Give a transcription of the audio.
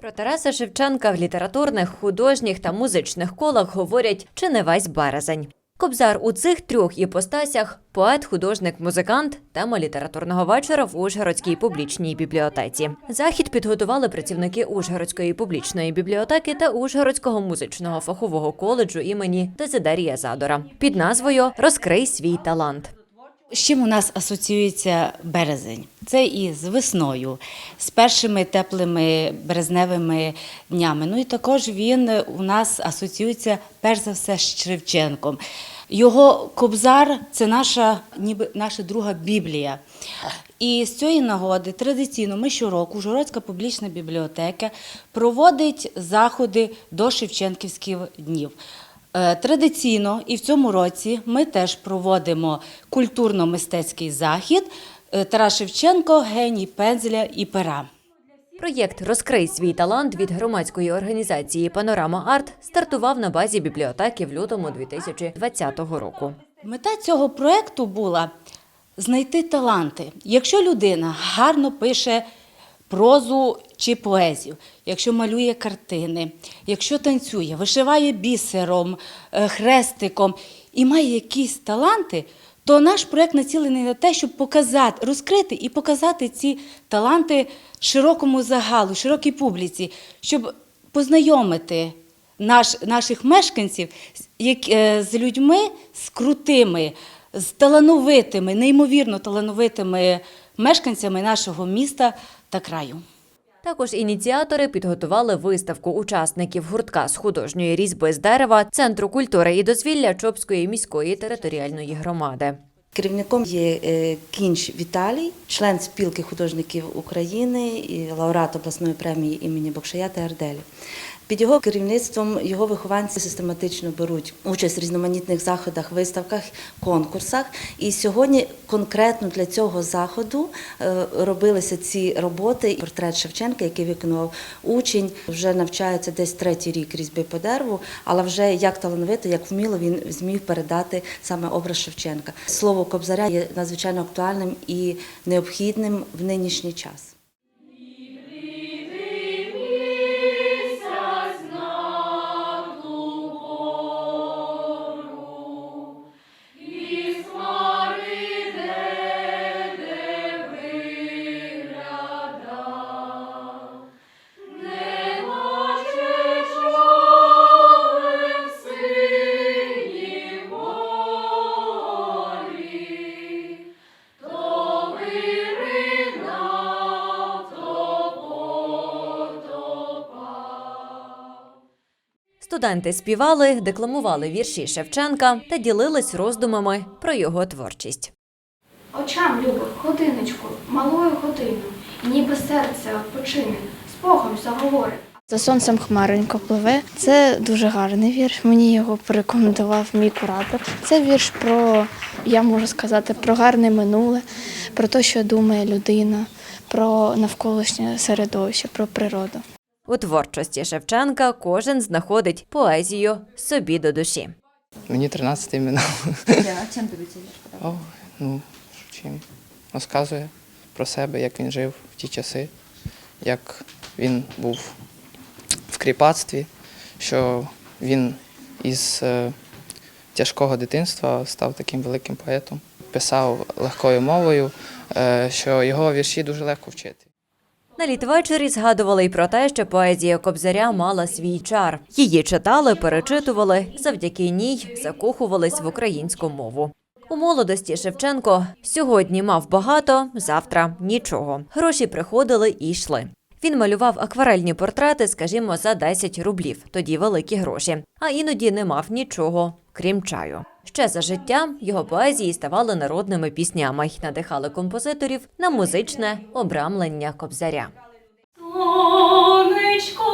Про Тараса Шевченка в літературних, художніх та музичних колах говорять чи не весь березень. Кобзар у цих трьох іпостасях поет, художник, музикант тема літературного вечора в Ужгородській публічній бібліотеці. Захід підготували працівники Ужгородської публічної бібліотеки та Ужгородського музичного фахового коледжу імені Дезидерія Задора під назвою Розкрий свій талант. З чим у нас асоціюється березень? Це і з весною, з першими теплими березневими днями. Ну і також він у нас асоціюється перш за все з Шевченком. Його кобзар це наша, ніби наша друга Біблія. І з цієї нагоди традиційно ми щороку Ужгородська публічна бібліотека проводить заходи до Шевченківських днів. Е, Традиційно і в цьому році ми теж проводимо культурно-мистецький захід е, Тарас Шевченко, геній пензеля і пера. Проєкт Розкрий свій талант від громадської організації Панорама Арт стартував на базі бібліотеки в лютому 2020 року. Мета цього проекту була знайти таланти. Якщо людина гарно пише прозу чи поезію, якщо малює картини, якщо танцює, вишиває бісером, е, хрестиком і має якісь таланти, то наш проект націлений на те, щоб показати, розкрити і показати ці таланти широкому загалу, широкій публіці, щоб познайомити наш, наших мешканців як, е, з людьми з крутими, з талановитими, неймовірно талановитими мешканцями нашого міста та краю. Також ініціатори підготували виставку учасників гуртка з художньої різьби з дерева Центру культури і дозвілля Чопської міської територіальної громади. Керівником є е, Кінч Віталій, член спілки художників України і лауреат обласної премії імені Бокшая та Арделі. Під його керівництвом його вихованці систематично беруть участь в різноманітних заходах, виставках, конкурсах. І сьогодні конкретно для цього заходу е, робилися ці роботи. Портрет Шевченка, який виконував учень, вже навчається десь третій рік різьби по дереву, але вже як талановито, як вміло він зміг передати саме образ Шевченка. Слово Кобзаря є надзвичайно актуальним і необхідним в нинішній час. Студенти співали, декламували вірші Шевченка та ділились роздумами про його творчість. Очам любих годиночку, малою годину, і ніби серце відпочине, з Богом заговорить. За сонцем хмаренько пливе. Це дуже гарний вірш. Мені його порекомендував мій куратор. Це вірш про, я можу сказати, про гарне минуле, про те, що думає людина, про навколишнє середовище, про природу. У творчості Шевченка кожен знаходить поезію собі до душі. Мені 13 минуло. А чим тобі подобається? О, ну, чим? Розказує про себе, як він жив в ті часи, як він був в кріпацтві, що він із е, тяжкого дитинства став таким великим поетом. Писав легкою мовою, е, що його вірші дуже легко вчити. На літвечері згадували й про те, що поезія Кобзаря мала свій чар. Її читали, перечитували, завдяки ній закохувались в українську мову. У молодості Шевченко сьогодні мав багато, завтра нічого. Гроші приходили і йшли. Він малював акварельні портрети, скажімо, за 10 рублів, тоді великі гроші, а іноді не мав нічого, крім чаю. Ще за життя його поезії ставали народними піснями й надихали композиторів на музичне обрамлення кобзаря. Сонечко